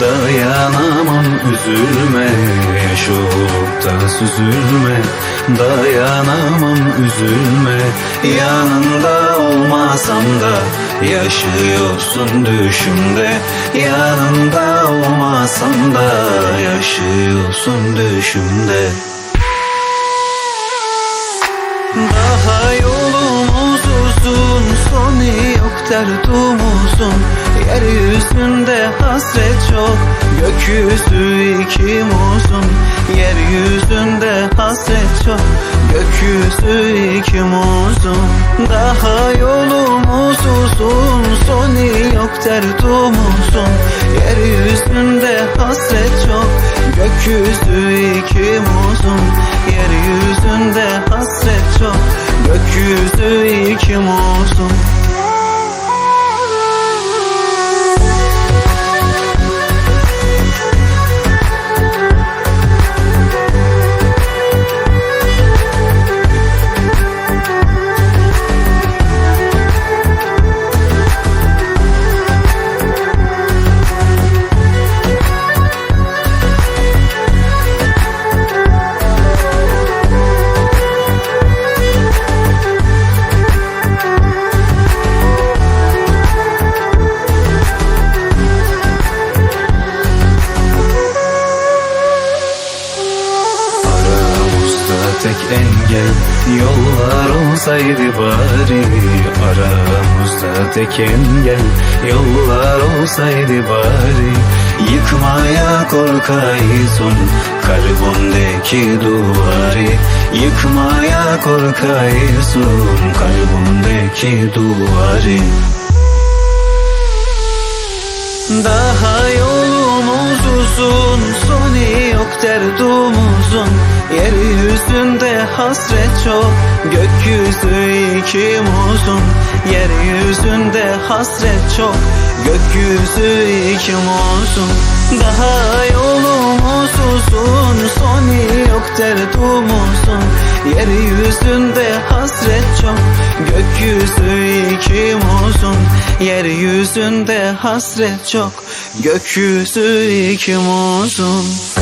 Dayanamam üzülme. Yaşayıp da süzülme Dayanamam üzülme. Yanında olmasam da Yaşıyorsun düşümde. Yanında olmasam da Yaşıyorsun düşümde. Daha Sonu yok derdumuzun Yeryüzünde hasret çok. Gökyüzü ikimizin Yeryüzünde hasret çok. Gökyüzü ikimizin Daha yolumuz uzun. Sonu yok derdumuzun Yeryüzünde hasret çok. Gökyüzü ikimizin Yeryüzünde hasret çok. Gökyüzü ikimizin engel yollar olsaydı bari Aramızda tek engel yollar olsaydı bari Yıkmaya korkaysın kalbimdeki duvarı Yıkmaya korkaysın kalbimdeki duvarı. Daha yolumuz uzun Sonu yok derdumuzun. Yeryüzünde hasret çok. Gökyüzü ikimizin Yeryüzünde hasret çok. Gökyüzü ikimizin Daha yolumuz uzun. Sonu yok derdumuzun Yeryüzünde hasret çok. Gökyüzü ikimizin Yeryüzünde hasret çok. Gökyüzü ikimizin